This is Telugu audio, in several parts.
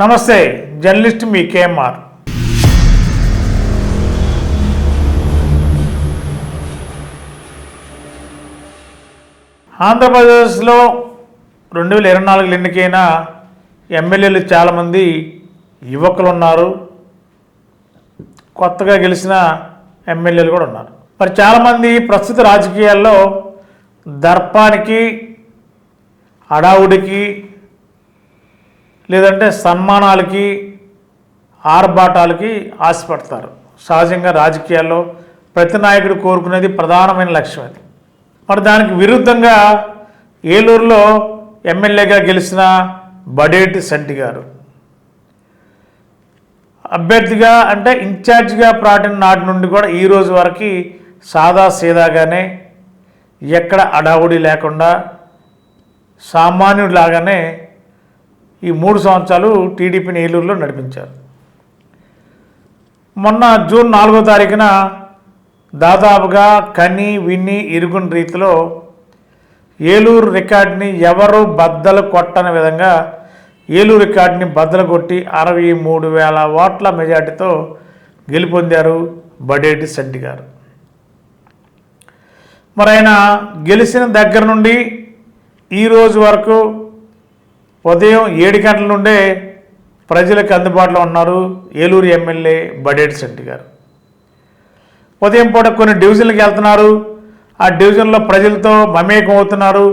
నమస్తే జర్నలిస్ట్ మీ కేఎంఆర్. ఆంధ్రప్రదేశ్లో రెండు వేల ఇరవై నాలుగులో ఎన్నికైన ఎమ్మెల్యేలు చాలామంది యువకులు ఉన్నారు కొత్తగా గెలిచిన ఎమ్మెల్యేలు కూడా ఉన్నారు. మరి చాలామంది ప్రస్తుత రాజకీయాల్లో దర్పానికి అడావుడికి లేదంటే సన్మానాలకి ఆర్భాటాలకి ఆశపడతారు. సహజంగా రాజకీయాల్లో ప్రతి నాయకుడు కోరుకునేది ప్రధానమైన లక్ష్యం అది. మరి దానికి విరుద్ధంగా ఏలూరులో ఎమ్మెల్యేగా గెలిచిన బడేటి సంటి గారు అభ్యర్థిగా అంటే ఇన్ఛార్జిగా ప్రాటిన నాటి నుండి కూడా ఈ రోజు వరకు సాదా సీదాగానే ఎక్కడ అడావుడి లేకుండా సామాన్యుడిలాగానే ఈ మూడు సంవత్సరాలు టీడీపీని ఏలూరులో నడిపించారు. మొన్న జూన్ నాలుగో తారీఖున దాదాపుగా కని విన్ని ఇరుగుని రీతిలో ఏలూరు రికార్డుని ఎవరు బద్దలు కొట్టని విధంగా ఏలూరు రికార్డుని బద్దలు కొట్టి అరవై మూడు వేల ఓట్ల మెజార్టీతో గెలుపొందారు బడేటి శెట్టి గారు. మరి ఆయన గెలిచిన దగ్గర నుండి ఈ రోజు వరకు ఉదయం ఏడు గంటల నుండే ప్రజలకు అందుబాటులో ఉన్నారు ఏలూరు ఎమ్మెల్యే బడేటి శెట్టి గారు. ఉదయం పూట కొన్ని డివిజన్లకు వెళ్తున్నారు. ఆ డివిజన్లో ప్రజలతో మమేకం అవుతున్నారు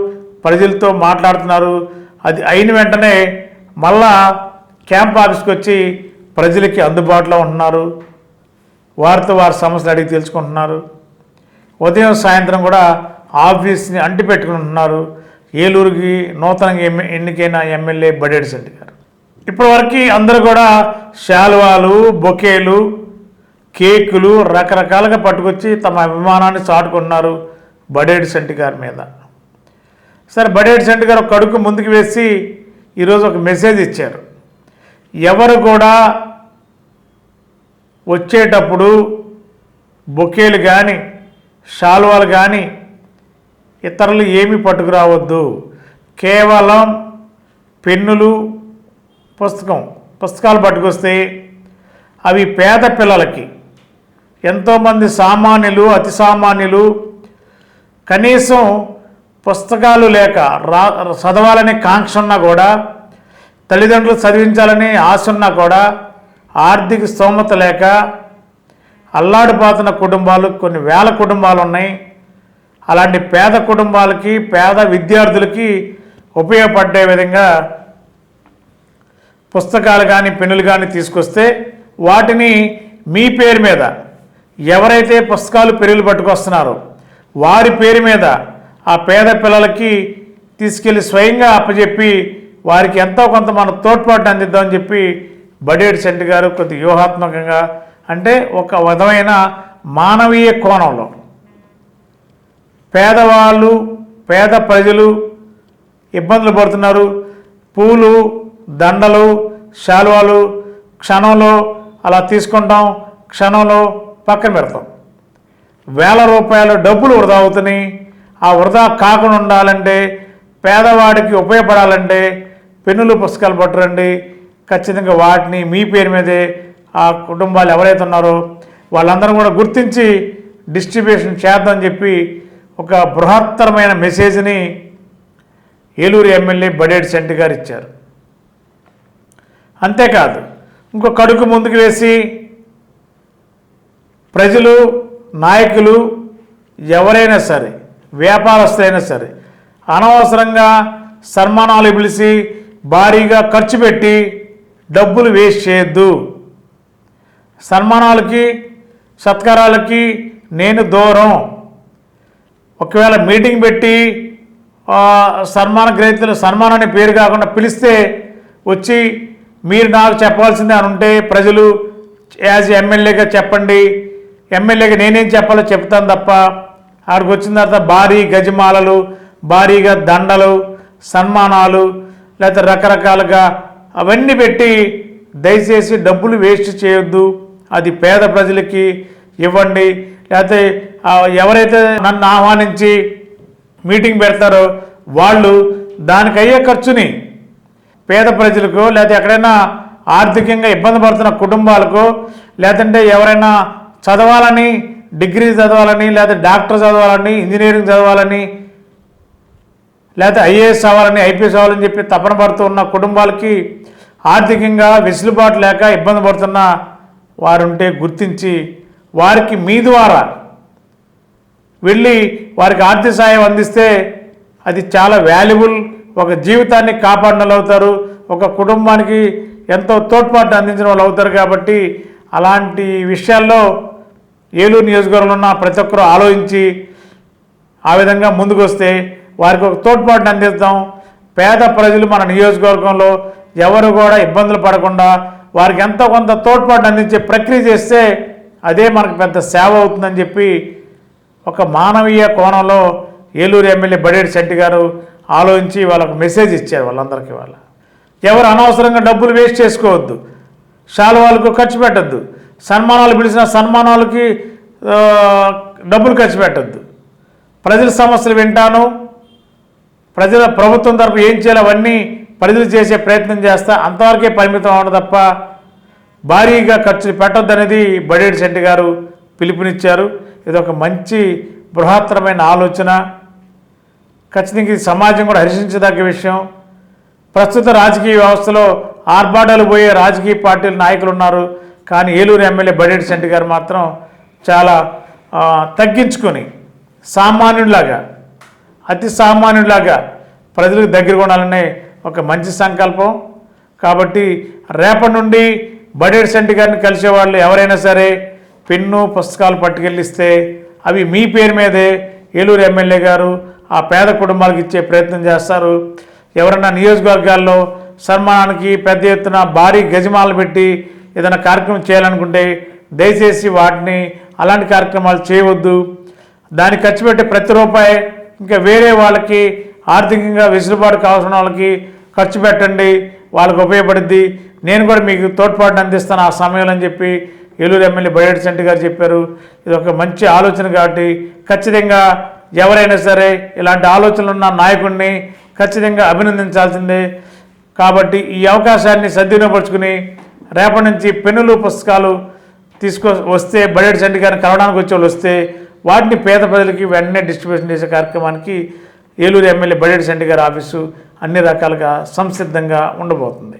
ప్రజలతో మాట్లాడుతున్నారు. అది అయిన వెంటనే మళ్ళా క్యాంప్ ఆఫీస్కి వచ్చి ప్రజలకి అందుబాటులో ఉంటున్నారు. వారితో వారి సమస్యలు అడిగి తెలుసుకుంటున్నారు. ఉదయం సాయంత్రం కూడా ఆఫీస్ని అంటిపెట్టుకుంటున్నారు ఏలూరుకి నూతనంగా ఎమ్మె ఎన్నికైన ఎమ్మెల్యే బడేడు శెట్టి గారు. ఇప్పటివరకు అందరూ కూడా శాలువాలు బొకేలు కేకులు రకరకాలుగా పట్టుకొచ్చి తమ అభిమానాన్ని చాటుకున్నారు బడేడు శెట్టి గారి మీద. సరే బడేడు శెట్టి గారు ఒక కడుకు ముందుకు వేసి ఈరోజు ఒక మెసేజ్ ఇచ్చారు. ఎవరు కూడా వచ్చేటప్పుడు బొకేలు కానీ షాల్వాలు కానీ ఇతరులు ఏమి పట్టుకురావద్దు. కేవలం పెన్నులు పుస్తకం పుస్తకాలు పట్టుకొస్తే అవి పేద పిల్లలకి ఎంతోమంది సామాన్యులు అతి సామాన్యులు కనీసం పుస్తకాలు లేక రా చదవాలనే కాంక్ష ఉన్నా కూడా తల్లిదండ్రులు చదివించాలని ఆశ ఉన్నా కూడా ఆర్థిక స్తోమత లేక అల్లాడిపోతున్న కుటుంబాలు కొన్ని వేల కుటుంబాలు ఉన్నాయి. అలాంటి పేద కుటుంబాలకి పేద విద్యార్థులకి ఉపయోగపడే విధంగా పుస్తకాలు కానీ పెన్నులు కానీ తీసుకొస్తే వాటిని మీ పేరు మీద ఎవరైతే పుస్తకాలు పెరుగులు పట్టుకొస్తున్నారో వారి పేరు మీద ఆ పేద పిల్లలకి తీసుకెళ్ళి స్వయంగా అప్పచెప్పి వారికి ఎంతో కొంత మన తోడ్పాటు అందిద్దామని చెప్పి బడేటి శెట్టి గారు కొద్ది వ్యూహాత్మకంగా అంటే ఒక విధమైన మానవీయ కోణంలో పేదవాళ్ళు పేద ప్రజలు ఇబ్బందులు పడుతున్నారు. పూలు దండలు శాలువాలు క్షణంలో అలా తీసుకుంటాం క్షణంలో పక్కన పెడతాం. వేల రూపాయల డబ్బులు వృధా అవుతున్నాయి. ఆ వృధా కాకుండా ఉండాలంటే పేదవాడికి ఉపయోగపడాలంటే పెన్నులు పుస్తకాలు పట్టరండి. ఖచ్చితంగా వాటిని మీ పేరు మీదే ఆ కుటుంబాలు ఎవరైతే ఉన్నారో వాళ్ళందరూ కూడా గుర్తించి డిస్ట్రిబ్యూషన్ చేద్దామని చెప్పి ఒక బృహత్తరమైన మెసేజ్ని ఏలూరు ఎమ్మెల్యే బడేడ్ సెంట్ గారు ఇచ్చారు. అంతేకాదు ఇంకో కడుకు ముందుకు వేసి ప్రజలు నాయకులు ఎవరైనా సరే వ్యాపారస్తులైనా సరే అనవసరంగా సన్మానాలు పిలిచి భారీగా ఖర్చు పెట్టి డబ్బులు వేస్ట్ చేయొద్దు. సన్మానాలకి సత్కారాలకి నేను దూరం. ఒకవేళ మీటింగ్ పెట్టి సన్మాన గ్రహీతలు సన్మానం అనే పేరు కాకుండా పిలిస్తే వచ్చి మీరు నాకు చెప్పాల్సిందే అని ఉంటే ప్రజలు యాజ్ ఎమ్మెల్యేగా చెప్పండి. ఎమ్మెల్యేగా నేనేం చెప్పాలో చెప్తాను తప్ప ఆడికి వచ్చిన తర్వాత భారీ గజమాలలు భారీగా దండలు సన్మానాలు లేకపోతే రకరకాలుగా అవన్నీ పెట్టి దయచేసి డబ్బులు వేస్ట్ చేయొద్దు. అది పేద ప్రజలకి ఇవ్వండి. లేకపోతే ఎవరైతే నన్ను ఆహ్వానించి మీటింగ్ పెడతారో వాళ్ళు దానికి అయ్యే ఖర్చుని పేద ప్రజలకు లేకపోతే ఎక్కడైనా ఆర్థికంగా ఇబ్బంది పడుతున్న కుటుంబాలకు లేదంటే ఎవరైనా చదవాలని డిగ్రీ చదవాలని లేదా డాక్టర్ చదవాలని ఇంజనీరింగ్ చదవాలని లేకపోతే ఐఏఎస్ అవ్వాలని ఐపీఎస్ అవ్వాలని చెప్పి తపన పడుతూ ఉన్న కుటుంబాలకి ఆర్థికంగా వెసులుబాటు లేక ఇబ్బంది పడుతున్న వారుంటే గుర్తించి వారికి మీ ద్వారా వెళ్ళి వారికి ఆర్థిక సాయం అందిస్తే అది చాలా వాల్యుబుల్ ఒక జీవితాన్ని కాపాడిన వాళ్ళు అవుతారు ఒక కుటుంబానికి ఎంతో తోడ్పాటు అందించిన వాళ్ళు అవుతారు కాబట్టి అలాంటి విషయాల్లో ఏలూరు నియోజకవర్గంలో ఉన్న ప్రతి ఒక్కరూ ఆలోచించి ఆ విధంగా ముందుకు వస్తే వారికి ఒక తోడ్పాటుని అందిస్తాం. పేద ప్రజలు మన నియోజకవర్గంలో ఎవరు కూడా ఇబ్బందులు పడకుండా వారికి ఎంతో కొంత తోడ్పాటు అందించే ప్రక్రియ చేస్తే అదే మనకు పెద్ద సేవ అవుతుందని చెప్పి ఒక మానవీయ కోణంలో ఏలూరు ఎమ్మెల్యే బడేడి శెట్టి గారు ఆలోచించి వాళ్ళకు మెసేజ్ ఇచ్చారు వాళ్ళందరికీ వాళ్ళ ఎవరు అనవసరంగా డబ్బులు వేస్ట్ చేసుకోవద్దు. శాలువాలకు ఖర్చు పెట్టద్దు. సన్మానాలు పిలిచిన సన్మానాలకి డబ్బులు ఖర్చు పెట్టద్దు. ప్రజల సమస్యలు వింటాను. ప్రజల ప్రభుత్వం తరపు ఏం చేయాలవన్నీ ప్రజలు చేసే ప్రయత్నం చేస్తా అంతవరకే పరిమితం అవ్వడం తప్ప భారీగా ఖర్చులు పెట్టొద్దనేది బడేటి శెట్టి గారు పిలుపునిచ్చారు. ఇది ఒక మంచి బృహత్తరమైన ఆలోచన. ఖచ్చితంగా ఇది సమాజం కూడా హర్షించదగ్గ విషయం. ప్రస్తుత రాజకీయ వ్యవస్థలో ఆర్భాటాలు పోయే రాజకీయ పార్టీల నాయకులు ఉన్నారు. కానీ ఏలూరు ఎమ్మెల్యే బడేటి శెట్టి గారు మాత్రం చాలా తగ్గించుకొని సామాన్యుడిలాగా అతి సామాన్యుడిలాగా ప్రజలకు దగ్గర ఉండాలనే ఒక మంచి సంకల్పం. కాబట్టి రేపటి నుండి బడేటి శెట్టి గారిని కలిసే వాళ్ళు ఎవరైనా సరే పెన్ను పుస్తకాలు పట్టుకెళ్ళిస్తే అవి మీ పేరు మీదే ఏలూరు ఎమ్మెల్యే గారు ఆ పేద కుటుంబాలకు ఇచ్చే ప్రయత్నం చేస్తారు. ఎవరైనా నియోజకవర్గాల్లో సన్మానానికి పెద్ద ఎత్తున భారీ గజమాలు పెట్టి ఏదైనా కార్యక్రమం చేయాలనుకుంటే దయచేసి వాటిని అలాంటి కార్యక్రమాలు చేయవద్దు. దాన్ని ఖర్చు పెట్టే ప్రతి రూపాయి ఇంకా వేరే వాళ్ళకి ఆర్థికంగా వెసులుబాటు కావాల్సిన వాళ్ళకి ఖర్చు పెట్టండి. వాళ్ళకు ఉపయోగపడుద్ది. నేను కూడా మీకు తోడ్పాటుని అందిస్తాను ఆ సమయంలో అని చెప్పి ఏలూరు ఎమ్మెల్యే బయట సెంటి గారు చెప్పారు. ఇది ఒక మంచి ఆలోచన కాబట్టి ఖచ్చితంగా ఎవరైనా సరే ఇలాంటి ఆలోచనలు ఉన్న నాయకుడిని ఖచ్చితంగా అభినందించాల్సిందే. కాబట్టి ఈ అవకాశాన్ని సద్వినియోగపరుచుకుని రేపటి నుంచి పెన్నులు పుస్తకాలు తీసుకొ వస్తే బడేటి సెంటి గారిని కలవడానికి వచ్చే వాళ్ళు వస్తే వాటిని పేద ప్రజలకి వెంటనే డిస్ట్రిబ్యూషన్ చేసే కార్యక్రమానికి ఏలూరు ఎమ్మెల్యే బడేటి సెంటి గారి ఆఫీసు అన్ని రకాలుగా సంసిద్ధంగా ఉండబోతుంది.